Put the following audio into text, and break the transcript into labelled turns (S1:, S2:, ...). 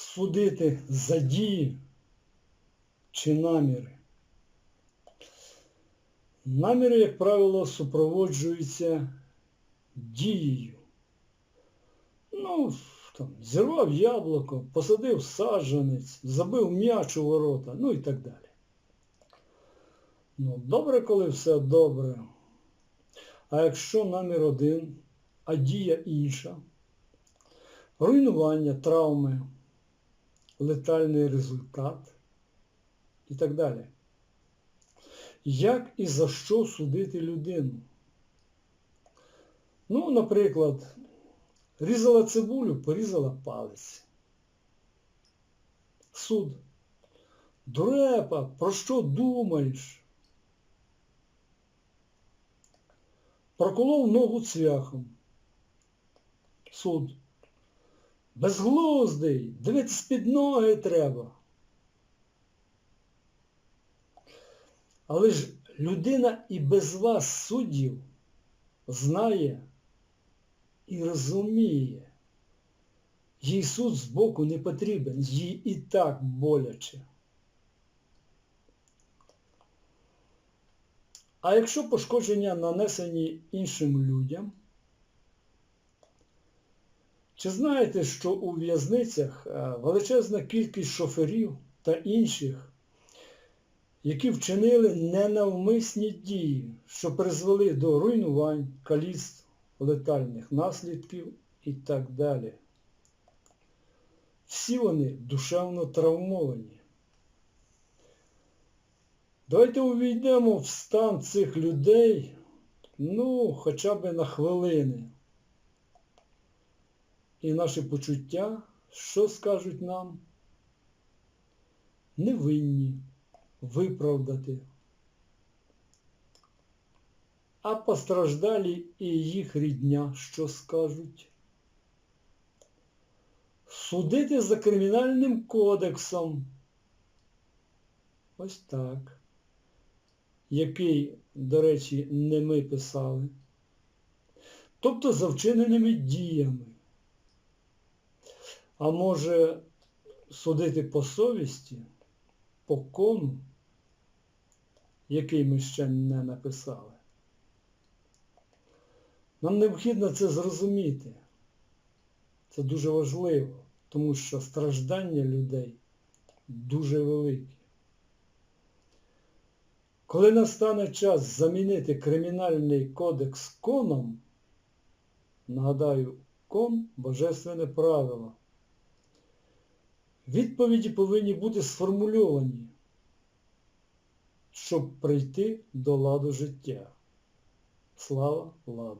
S1: судити за дії чи наміри. Наміри, як правило, супроводжуються дією. Ну, там, зірвав яблуко, посадив саджанець, забив м'яч у ворота, ну і так далі. Ну, добре, коли все добре. А якщо намір один, а дія інша, руйнування, травми, летальний результат і так далі. Як і за що судити людину? Ну, наприклад, різала цибулю, порізала палець. Суд. Дурепа, про що думаєш? Проколов ногу цвяхом. Суд. Безглуздий, дивитись під ноги треба. Але ж людина і без вас, суддів, знає і розуміє. Їй суд збоку не потрібен, їй і так боляче. А якщо пошкодження нанесені іншим людям, чи знаєте, що у в'язницях е, величезна кількість шоферів та інших, які вчинили ненавмисні дії, що призвели до руйнувань, каліцтв, летальних наслідків і так далі. Всі вони душевно травмовані. Давайте увійдемо в стан цих людей, ну, хоча б на хвилини. І наші почуття, що скажуть нам? Невинні виправдати. А постраждалі і їх рідня, що скажуть? Судити за кримінальним кодексом. Ось так. Який, до речі, не ми писали. Тобто за вчиненими діями. А може судити по совісті, по кону, який ми ще не написали. Нам необхідно це зрозуміти. Це дуже важливо, тому що страждання людей дуже великі. Коли настане час замінити Кримінальний кодекс коном, нагадаю, кон – божественне правило. Відповіді повинні бути сформульовані, щоб прийти до ладу життя. Слава ладу!